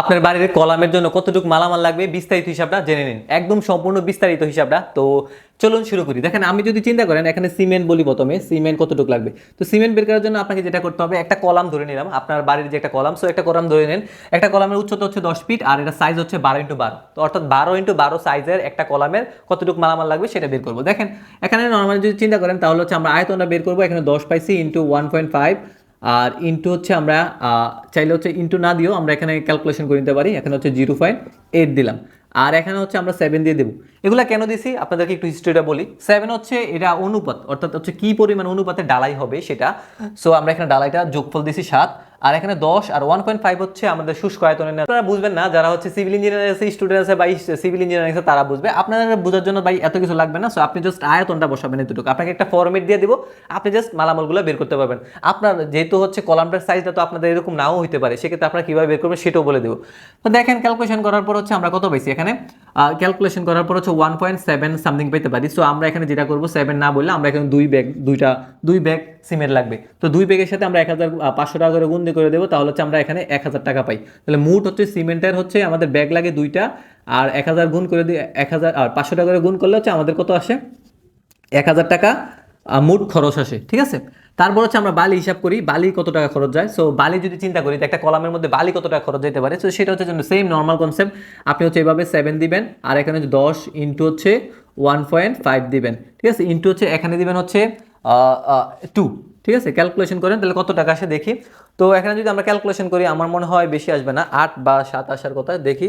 আপনার বাড়ির কলামের জন্য কতটুকু মালামাল লাগবে বিস্তারিত হিসাবটা জেনে নিন। একদম সম্পূর্ণ বিস্তারিত হিসাবটা। তো চলুন শুরু করি। দেখেন, আমি যদি চিন্তা করেন, এখানে সিমেন্ট বলি প্রথমে, সিমেন্ট কতটুকু লাগবে? তো সিমেন্ট বের করার জন্য আপনাকে যেটা করতে হবে, একটা কলাম ধরে নিলাম। আপনার বাড়ির যে একটা কলাম সো একটা কলাম ধরে নেন। একটা কলামের উচ্চতা হচ্ছে দশ ফিট, আর এটা সাইজ হচ্ছে বারো ইন্টু বারো। তো অর্থাৎ বারো ইন্টু বারো সাইজের একটা কলামের কতটুকু মালামাল লাগবে সেটা বের করব। দেখেন, এখানে নর্মালি যদি চিন্তা করেন, তাহলে হচ্ছে আমরা আয়তনটা বের করব। এখানে দশ পাইছি ইন্টু ওয়ান পয়েন্ট ফাইভ আর ইন্টু হচ্ছে আমরা চাইলে হচ্ছে ইন্টু না দিয়েও আমরা এখানে ক্যালকুলেশন করে নিতে পারি। এখানে হচ্ছে জিরো এইট দিলাম। আর এখানে হচ্ছে আমরা সেভেন দিয়ে দেবো। এগুলো কেন দিছি আপনাদেরকে একটু হিস্ট্রিটা বলি। সেভেন হচ্ছে এটা অনুপাত, অর্থাৎ হচ্ছে কী পরিমাণ অনুপাতে ডালাই হবে সেটা। সো আমরা এখানে ডালাইটা যোগফল দিছি সাত। আর এখানে দশ আর ওয়ান পয়েন্ট ফাইভ হচ্ছে আমাদের শুষ্ক আয়তনের। আপনারা বুঝবেন না, যারা হচ্ছে সিভিল ইঞ্জিনিয়ারিং স্টুডেন্ট আছে বা সিভিল ইঞ্জিনিয়ারিং আছে, তারা বুঝবে। আপনারা বোঝার জন্য ভাই এত কিছু লাগবে না সো আপনি জাস্ট আয়তনটা বসাবেন এতটুকু। আপনাকে একটা ফরমেট দিয়ে দিব, আপনি জাস্ট মালামালগুলো বের করতে পারবেন। আপনার যেহেতু হচ্ছে কলামটার সাইজটা তো আপনাদের এরকম নাও হতে পারে, সেক্ষেত্রে আপনারা কীভাবে বের করবেন সেটাও বলে দেবো। তো দেখেন ক্যালকুলেশন করার পর হচ্ছে আমরা কত পাইছি এখানে? ক্যালকুলেশন করার পর হচ্ছে ওয়ান পয়েন্ট সেভেন সামথিং পেতে পারি। সো আমরা এখানে যেটা করব সেভেন না বললে আমরা এখানে দুই ব্যাগ দুইটা, দুই ব্যাগ সিমেন্ট লাগবে। তো দুই ব্যাগের সাথে আমরা এক হাজার পাঁচশো টাকা করে গুণ দিয়ে করে দেবো, তাহলে হচ্ছে আমরা এখানে এক হাজার টাকা পাই। তাহলে মুট হচ্ছে সিমেন্টের হচ্ছে আমাদের ব্যাগ লাগে দুইটা, আর এক হাজার গুণ করে দিয়ে, এক হাজার, আর পাঁচশো টাকা করে গুণ করলে হচ্ছে আমাদের কত আসে? এক হাজার টাকা মোট খরচ আসে, ঠিক আছে? তারপর হচ্ছে আমরা বালি হিসাব করি বালি কত টাকা খরচ যায়? সো বালি যদি চিন্তা করি একটা কলামের মধ্যে বালি কত টাকা খরচ যেতে পারে? সো সেটা হচ্ছে সেম নর্মাল কনসেপ্ট আপনি হচ্ছে এভাবে সেভেন দিবেন, আর এখানে হচ্ছে দশ ইন্টু হচ্ছে ওয়ান পয়েন্ট ফাইভ দিবেন, ঠিক আছে? ইন্টু হচ্ছে এখানে দিবেন হচ্ছে টু ঠিক আছে? ক্যালকুলেশন করেন, তাহলে কত টাকা আসে দেখি। তো এখানে যদি আমরা ক্যালকুলেশন করি, আমার মনে হয় বেশি আসবে না, আট বা সাত আসার কথা দেখি।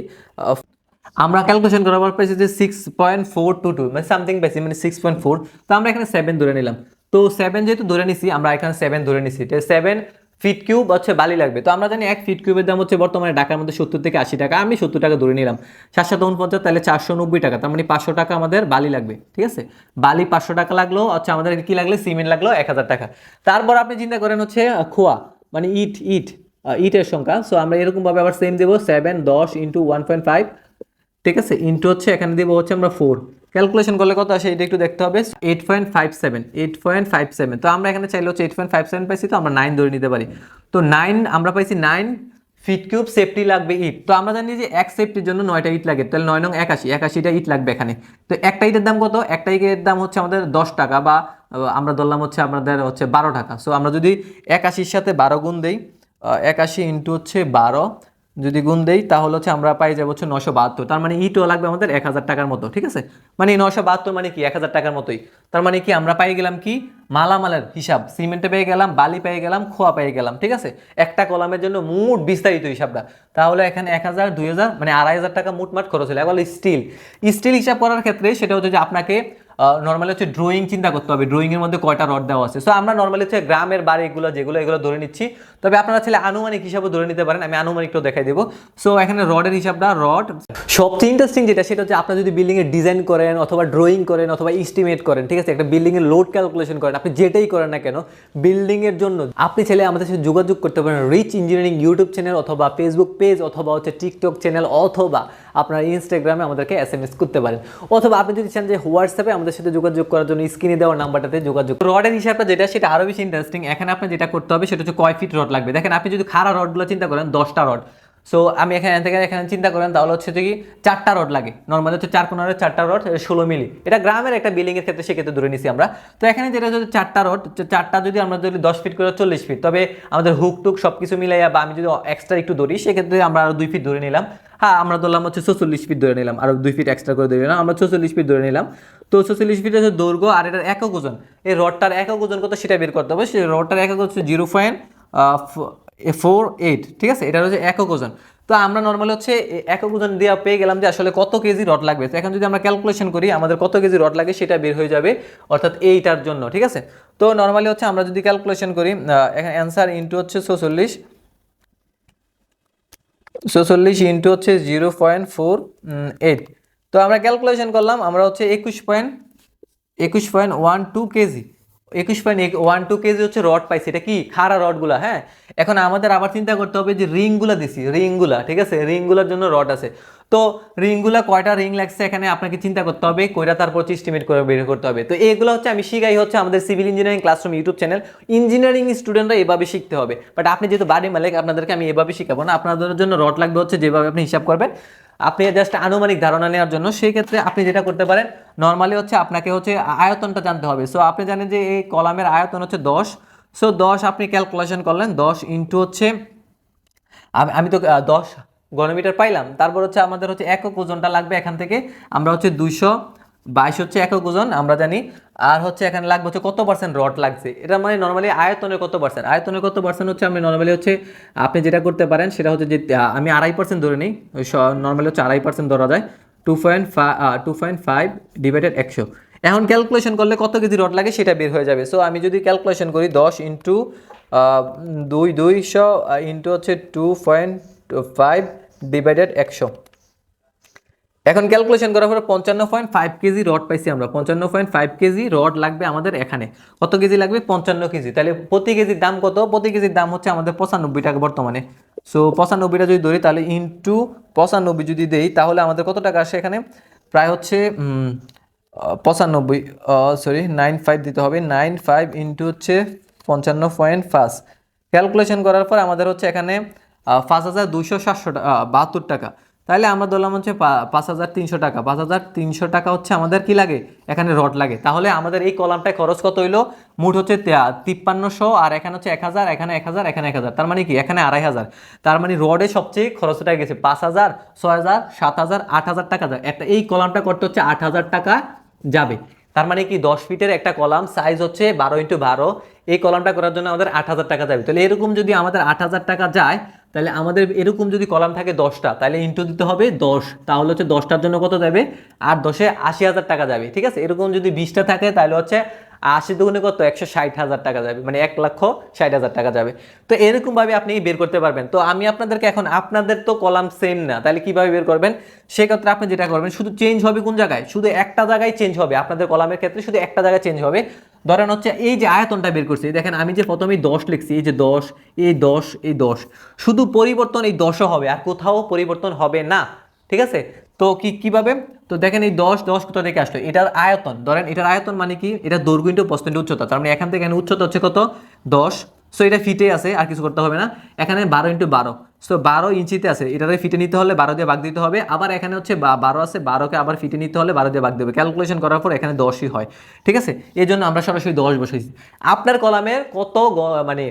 আমরা ক্যালকুলেশন করার পর পেয়েছি যে six point four two two মানে সামথিং পেয়েছি মানে সিক্স পয়েন্ট ফোর তো আমরা এখানে সেভেন ধরে নিলাম। তো সেভেন যেহেতু ধরে নিছি, আমরা এখানে সেভেন ধরে নিছি সেভেন ফিট কিউব হচ্ছে বালি লাগবে। তো আমরা জানি এক ফিট কিউবের দাম হচ্ছে বর্তমানে ঢাকার মধ্যে সত্তর থেকে আশি টাকা। আমি সত্তর টাকা ধরে নিলাম। সাত সাত উনপঞ্চাশ তাহলে চারশো নব্বই টাকা। তার মানে পাঁচশো টাকা আমাদের বালি লাগবে। ঠিক আছে? বালি পাঁচশো টাকা লাগল। আচ্ছা আমাদের কি লাগল? সিমেন্ট লাগল এক হাজার টাকা। তারপর আপনি চিন্তা করেন হচ্ছে খোয়া। মানে ইট ইট ইটের সংখ্যা। সো আমরা এরকমভাবে আবার সেম দেবো। সেভেন দশ ইন্টু ওয়ান পয়েন্ট ফাইভ ঠিক আছে? ইন্টু হচ্ছে এখানে দেবো হচ্ছে আমরা ফোর ক্যালকুলেশন করলে কত আসে? এটা একটু দেখতে হবে। Eight point five seven eight point five seven তো আমরা এখানে চাইলে হচ্ছে এইট পয়েন্ট ফাইভ সেভেন পাইছি, তো আমরা নাইন ধরে নিতে পারি। তো নাইন আমরা পাইছি নাইন ফিট কিউব সেফটি লাগবে ইট তো আমরা জানি যে এক সেফটির জন্য নয়টা ইট লাগে, তাহলে নয় নং একাশি, একাশিটা ইট লাগবে এখানে। তো একটা ইটের দাম কত? একটা ইটের দাম হচ্ছে আমাদের দশ টাকা বা আমরা ধরলাম হচ্ছে আমাদের হচ্ছে বারো টাকা। সো আমরা যদি একাশির সাথে বারো গুণ দেই একাশি ইন্টু হচ্ছে বারো যদি গুণ দেই, তাহলে হচ্ছে আমরা পাই যাব হচ্ছে নশো বাহাত্তর। তার মানে ইটও লাগবে আমাদের এক হাজার টাকার মতো, ঠিক আছে? মানে নশো বাহাত্তর মানে কি? এক হাজার টাকার মতোই। তার মানে কি? আমরা পাই গেলাম কি? মালামালের হিসাব। সিমেন্টে পেয়ে গেলাম, বালি পেয়ে গেলাম, খোয়া পেয়ে গেলাম, ঠিক আছে? একটা কলামের জন্য মোট বিস্তারিত হিসাবটা। তাহলে এখানে এক হাজার, দুই হাজার মানে আড়াই হাজার টাকা মোটমাট খরচ হলো। এবার স্টিল স্টিল হিসাব করার ক্ষেত্রে সেটা হচ্ছে যে আপনাকে নর্মালি হচ্ছে ড্রয়িং চিন্তা করতে হবে। ড্রয়িং এর মধ্যে কয়টা রড দেওয়া আছে? সো আমরা নর্মালি হচ্ছে গ্রামের বাড়িগুলো যেগুলো, এগুলো ধরে নিচ্ছি। তবে আপনারা ছেলে আনুমানিক হিসাবে ধরে নিতে পারেন। আমি আনুমানিকটাও দেখাই দেবো। সো এখানে রডের হিসাবটা রড সবচেয়ে ইন্টারেস্টিং যেটা, সেটা হচ্ছে আপনারা যদি বিল্ডিং এর ডিজাইন করেন অথবা ড্রয়িং করেন অথবা এস্টিমেট করেন, ঠিক আছে? একটা বিল্ডিং এর লোড ক্যালকুলেশন করেন, আপনি যেটাই করেন না কেন বিল্ডিং এর জন্য আপনি ছেলে আমাদের সাথে যোগাযোগ করতে পারেন। রিচ ইঞ্জিনিয়ারিং ইউটিউব চ্যানেল অথবা ফেসবুক পেজ অথবা হচ্ছে টিকটক চ্যানেল অথবা আপনার ইনস্টাগ্রামে আমাদেরকে এস করতে পারেন। অথবা আপনি যদি চান যে হোয়াটসঅ্যাপে আমাদের সাথে যোগাযোগ করার জন্য স্ক্রিনে দেওয়ার নাম্বারটাতে যোগাযোগ রডের হিসাবটা যেটা, সেটা আরও বেশি ইন্টারেস্টিং এখানে আপনার যেটা করতে হবে, সেটা হচ্ছে কয় ফিট রড লাগবে। দেখেন, আপনি যদি খাড়া রডগুলো চিন্তা করেন, দশটা রড সো আমি এখানে থেকে এখানে চিন্তা করেন, তাহলে হচ্ছে কি চারটা রড লাগে। নর্মালি হচ্ছে চার কোনারের চারটা রড ষোলো মিলি। এটা গ্রামের একটা বিল্ডিং এর ক্ষেত্রে সেক্ষেত্রে ধরে নিছি আমরা। তো এখানে যেটা হচ্ছে চারটা রড চারটা যদি আমরা যদি দশ ফিট করে চল্লিশ ফিট তবে আমাদের হুক টুক সব কিছু মিলাইয়া বা আমি যদি এক্সট্রা একটু ধরি, সেক্ষেত্রে আমরা আরও দুই ফিট ধরে নিলাম। হ্যাঁ আমরা ধরলাম হচ্ছে চল্লিশ ফিট ধরে নিলাম, আর দুই ফিট এক্সট্রা করে ধরে নিলাম। আমরা চল্লিশ ফিট ধরে নিলাম। তো চল্লিশ ফিট হচ্ছে দৈর্ঘ্য আর এটার একক ওজন, এই রডটার একক ওজন কত সেটা বের করতে হবে। সেই রডটার একক হচ্ছে জিরো পয়েন্ট ফোর এইট ঠিক আছে? এটা হচ্ছে একক ওজন। তো আমরা নর্মালি হচ্ছে একক ওজন দিয়ে পেয়ে গেলাম যে আসলে কত কেজি রড লাগবে। তো এখন যদি আমরা ক্যালকুলেশন করি, আমাদের কত কেজি রড লাগে সেটা বের হয়ে যাবে অর্থাৎ এইটার জন্য, ঠিক আছে? তো নর্মালি হচ্ছে আমরা যদি ক্যালকুলেশন করি এখানে অ্যান্সার ইন্টু হচ্ছে ছচল্লিশ। ছচল্লিশ ইন্টু হচ্ছে জিরো পয়েন্ট ফোর এইট তো আমরা ক্যালকুলেশন করলাম, আমরা হচ্ছে একুশ পয়েন্ট একুশ পয়েন্ট ওয়ান টু কেজি। একুশ পয়েন্ট ওয়ান টু কেজি হচ্ছে রড পাইছি। এটা কি? খাড়া রডগুলা হ্যাঁ? এখন আমাদের আবার চিন্তা করতে হবে যে রিংগুলা দিছি, রিংগুলা, ঠিক আছে? রিংগুলার জন্য রড আছে। তো রিংগুলা কয়টা রিং লাগছে এখানে আপনাকে চিন্তা করতে হবে কয়টা তারপর এস্টিমেট করে বের করতে হবে। তো এগুলো হচ্ছে আমি শিখাই হচ্ছে আমাদের civil engineering classroom YouTube channel engineering স্টুডেন্টরা এভাবে শিখতে হবে। বাট আপনি যেহেতু বাড়ি মালিক, আপনাদেরকে আমি এভাবে শিখাবো না। আপনাদের জন্য রড লাগবে হচ্ছে যেভাবে আপনি হিসাব করবেন। আপনি জাস্ট আনুমানিক ধারণা নেওয়ার জন্য, সেই ক্ষেত্রে আপনি যেটা করতে পারেন নর্মালি হচ্ছে আপনাকে হচ্ছে আয়তনটা জানতে হবে। সো আপনি জানেন যে এই কলামের আয়তন হচ্ছে দশ। সো দশ আপনি ক্যালকুলেশন করলেন, দশ ইন্টু হচ্ছে, আমি তো দশ ঘনমিটার পাইলাম। তারপর হচ্ছে আমাদের হচ্ছে একক ওজনটা লাগবে এখান থেকে। আমরা হচ্ছে দুইশো বাইশ হচ্ছে একক ওজন, আমরা জানি। আর হচ্ছে এখানে লাগবে হচ্ছে কত পার্সেন্ট রড লাগছে? এটা মানে নর্মালি আয়তনের কত পার্সেন্ট আয়তনের কত পার্সেন্ট হচ্ছে আমি নর্মালি হচ্ছে, আপনি যেটা করতে পারেন সেটা হচ্ছে যে আমি আড়াই পার্সেন্ট ধরে নিই নর্মালি হচ্ছে আড়াই পার্সেন্ট ধরা যায়। Two point five two point five divided একশো। এখন ক্যালকুলেশন করলে কত কেজি রড লাগে সেটা বের হয়ে যাবে। সো আমি যদি ক্যালকুলেশন করি দশ ইন্টু দুই, দুইশো ইন্টু হচ্ছে টু পয়েন্ট ফাইভ ডিভাইডেড একশো। এখন ক্যালকুলেশন করার পরে পঞ্চান্ন পয়েন্ট ফাইভ কেজি রড পাইছি আমরা। পঞ্চান্ন পয়েন্ট ফাইভ কেজি রড লাগবে আমাদের এখানে। কত কেজি লাগবে? পঞ্চান্ন কেজি। তাহলে প্রতি কেজির দাম কত? প্রতি কেজির দাম হচ্ছে আমাদের পঁচানব্বই টাকা বর্তমানে। সো পঁচানব্বইটা যদি ধরি, তাহলে ইন্টু পঁচানব্বই যদি দেই, তাহলে আমাদের কত টাকা আসে এখানে? প্রায় হচ্ছে পঁচানব্বই সরি নাইন ফাইভ দিতে হবে। নাইন ফাইভ ইন্টু হচ্ছে পঞ্চান্ন পয়েন্ট পাঁচ ক্যালকুলেশন করার পর আমাদের হচ্ছে এখানে পাঁচ হাজার দুশো সাতশো টাকা বাহাত্তর টাকা। তাহলে আমরা ধরলাম হচ্ছে পাঁচ হাজার তিনশো টাকা। পাঁচ হাজার তিনশো টাকা হচ্ছে আমাদের কি লাগে? এখানে রড লাগে। তাহলে আমাদের এই কলামটায় খরচ কত হইল? মুঠ হচ্ছে তিপ্পান্নশো আর এখানে হচ্ছে এক হাজার, এখানে এক হাজার, এখানে এক হাজার। তার মানে কি? এখানে আড়াই হাজার। তার মানে রডে সবচেয়ে খরচটা গেছে পাঁচ হাজার, ছয় হাজার, সাত হাজার, আট হাজার টাকা যায়। একটা এই কলামটা করতে হচ্ছে আট হাজার টাকা যাবে। তার মানে কি? দশ ফিটের একটা কলাম সাইজ হচ্ছে বারো ইন্টু বারো। এই কলামটা করার জন্য আমাদের আট হাজার টাকা যাবে। তাহলে এরকম যদি আমাদের আট হাজার টাকা যায় তাহলে আমাদের এরকম যদি কলাম থাকে দশটা, তাহলে ইন্টু দিতে হবে দশ। তাহলে হচ্ছে দশটার জন্য কত যাবে? আর দশে আশি হাজার টাকা যাবে, ঠিক আছে? এরকম যদি বিশটা থাকে, তাহলে হচ্ছে আশি দুগুণে কত? একশো ষাট হাজার টাকা যাবে। মানে এক লক্ষ ষাট হাজার টাকা যাবে। তো এরকমভাবে আপনি বের করতে পারবেন। তো আমি আপনাদেরকে এখন, আপনাদের তো কলাম সেম না। তাহলে কীভাবে বের করবেন? সেক্ষেত্রে আপনি যেটা করবেন, শুধু চেঞ্জ হবে কোন জায়গায়? শুধু একটা জায়গায় চেঞ্জ হবে। আপনাদের কলামের ক্ষেত্রে শুধু একটা জায়গায় চেঞ্জ হবে। ধরেন হচ্ছে এই যে আয়তনটা বের করছি, দেখেন আমি যে প্রথমেই দশ লিখছি, এই যে দশ, এই দশ এই দশ। শুধু পরিবর্তন এই দশও হবে, আর কোথাও পরিবর্তন হবে না। ঠিক আছে? তো কি, কীভাবে? তো দেখেন এই দশ দশ কোথা থেকে আসলো? এটার আয়তন, ধরেন এটার আয়তন মানে কি? এটা দৈর্ঘ্য ইন্টু প্রস্থ উচ্চতা, তার মানে এখান থেকে এখানে উচ্চতা হচ্ছে কত? দশ। সো এটা ফিটে আছে, আর কিছু করতে হবে না। এখানে বারো ইন্টু বারো। সো বারো ইঞ্চিতে আছে, এটারে ফিটে নিতে হলে বারো দিয়ে ভাগ দিতে হবে। আবার এখানে হচ্ছে বারো আছে, বারোকে আবার ফিটে নিতে হলে বারো দিয়ে ভাগ দেবে। ক্যালকুলেশন করার পর এখানে দশই হয়। ঠিক আছে? এই জন্য আমরা সরাসরি দশ বসেছি আপনার কলামের কত মানে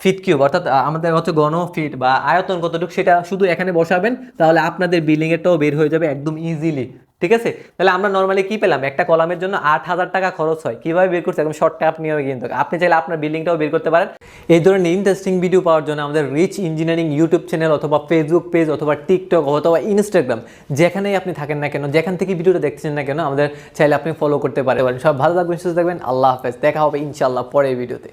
ফিট কিউব অর্থাৎ আমাদের হচ্ছে গণ ফিট বা আয়তন কতটুকু সেটা শুধু এখানে বসাবেন, তাহলে আপনাদের বিল্ডিং এরটাও বের হয়ে যাবে একদম ইজিলি ঠিক আছে? তাহলে আমরা নর্মালি কি পেলাম? একটা কলামের জন্য আট হাজার টাকা খরচ হয়। কীভাবে বের করছে? একদম শর্ট টাপ নিয়ে কিন্তু। আপনি চাইলে আপনার বিল্ডিংটাও বের করতে পারেন। এই ধরনের ইন্টারেস্টিং ভিডিও পাওয়ার জন্য আমাদের রিচ ইঞ্জিনিয়ারিং ইউটিউব চ্যানেল অথবা ফেসবুক পেজ অথবা টিকটক অথবা ইনস্টাগ্রাম যেখানেই আপনি থাকেন না কেন, যেখান থেকে ভিডিওটা দেখছেন না কেন, আমাদের চাইলে আপনি ফলো করতে পারেন। সব ভালো থাকবেন, সুস্থ থাকবেন। আল্লাহ হাফেজ। দেখা হবে ইনশাআল্লাহ পরের ভিডিওতে